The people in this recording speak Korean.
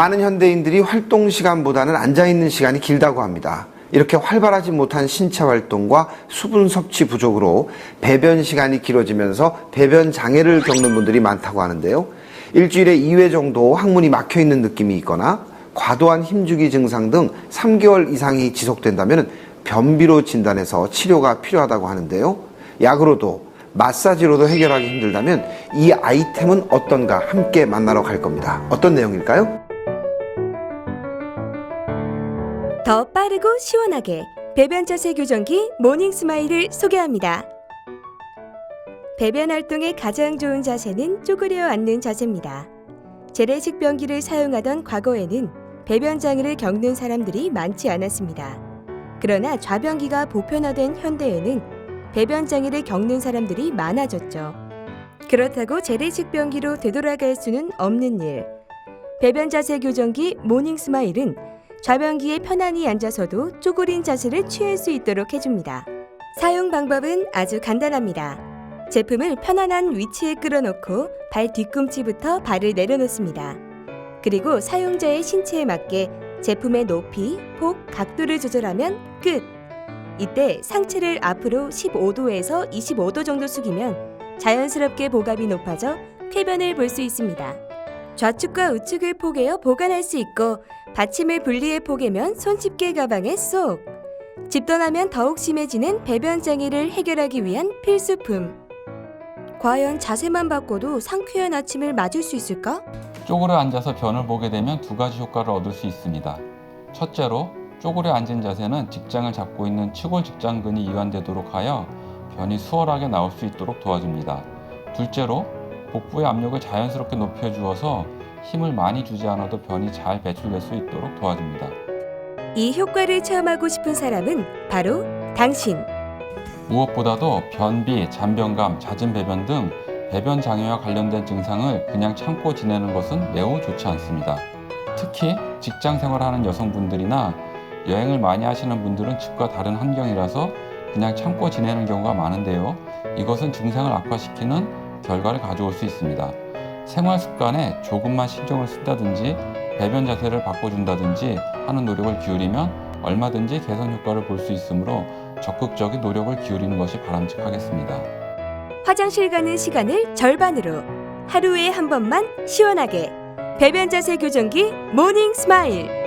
많은 현대인들이 활동 시간보다는 앉아 있는 시간이 길다고 합니다. 이렇게 활발하지 못한 신체 활동과 수분 섭취 부족으로 배변 시간이 길어지면서 배변 장애를 겪는 분들이 많다고 하는데요. 일주일에 2회 정도 항문이 막혀 있는 느낌이 있거나 과도한 힘주기 증상 등 3개월 이상이 지속된다면 변비로 진단해서 치료가 필요하다고 하는데요. 약으로도 마사지로도 해결하기 힘들다면 이 아이템은 어떤가 함께 만나러 갈 겁니다. 어떤 내용일까요? 더 빠르고 시원하게 배변 자세 교정기 모닝 스마일을 소개합니다. 배변 활동에 가장 좋은 자세는 쪼그려 앉는 자세입니다. 재래식 변기를 사용하던 과거에는 배변 장애를 겪는 사람들이 많지 않았습니다. 그러나 좌변기가 보편화된 현대에는 배변 장애를 겪는 사람들이 많아졌죠. 그렇다고 재래식 변기로 되돌아갈 수는 없는 일. 배변 자세 교정기 모닝 스마일은 좌변기에 편안히 앉아서도 쪼그린 자세를 취할 수 있도록 해줍니다. 사용 방법은 아주 간단합니다. 제품을 편안한 위치에 끌어놓고 발 뒤꿈치부터 발을 내려놓습니다. 그리고 사용자의 신체에 맞게 제품의 높이, 폭, 각도를 조절하면 끝! 이때 상체를 앞으로 15도에서 25도 정도 숙이면 자연스럽게 복압이 높아져 쾌변을 볼 수 있습니다. 좌측과 우측을 포개어 보관할 수 있고 받침을 분리해 포개면 손집게 가방에 쏙. 집 떠나면 더욱 심해지는 배변 장애를 해결하기 위한 필수품. 과연 자세만 바꿔도 상쾌한 아침을 맞을 수 있을까? 쪼그려 앉아서 변을 보게 되면 두 가지 효과를 얻을 수 있습니다. 첫째로 쪼그려 앉은 자세는 직장을 잡고 있는 치골 직장근이 이완되도록 하여 변이 수월하게 나올 수 있도록 도와줍니다. 둘째로 복부의 압력을 자연스럽게 높여주어서 힘을 많이 주지 않아도 변이 잘 배출될 수 있도록 도와줍니다. 이 효과를 체험하고 싶은 사람은 바로 당신. 무엇보다도 변비, 잔변감, 잦은 배변 등 배변 장애와 관련된 증상을 그냥 참고 지내는 것은 매우 좋지 않습니다. 특히 직장 생활하는 여성분들이나 여행을 많이 하시는 분들은 집과 다른 환경이라서 그냥 참고 지내는 경우가 많은데요. 이것은 증상을 악화시키는 결과를 가져올 수 있습니다. 생활 습관에 조금만 신경을 쓴다든지 배변 자세를 바꿔준다든지 하는 노력을 기울이면 얼마든지 개선 효과를 볼 수 있으므로 적극적인 노력을 기울이는 것이 바람직하겠습니다. 화장실 가는 시간을 절반으로 하루에 한 번만 시원하게 배변 자세 교정기 모닝 스마일.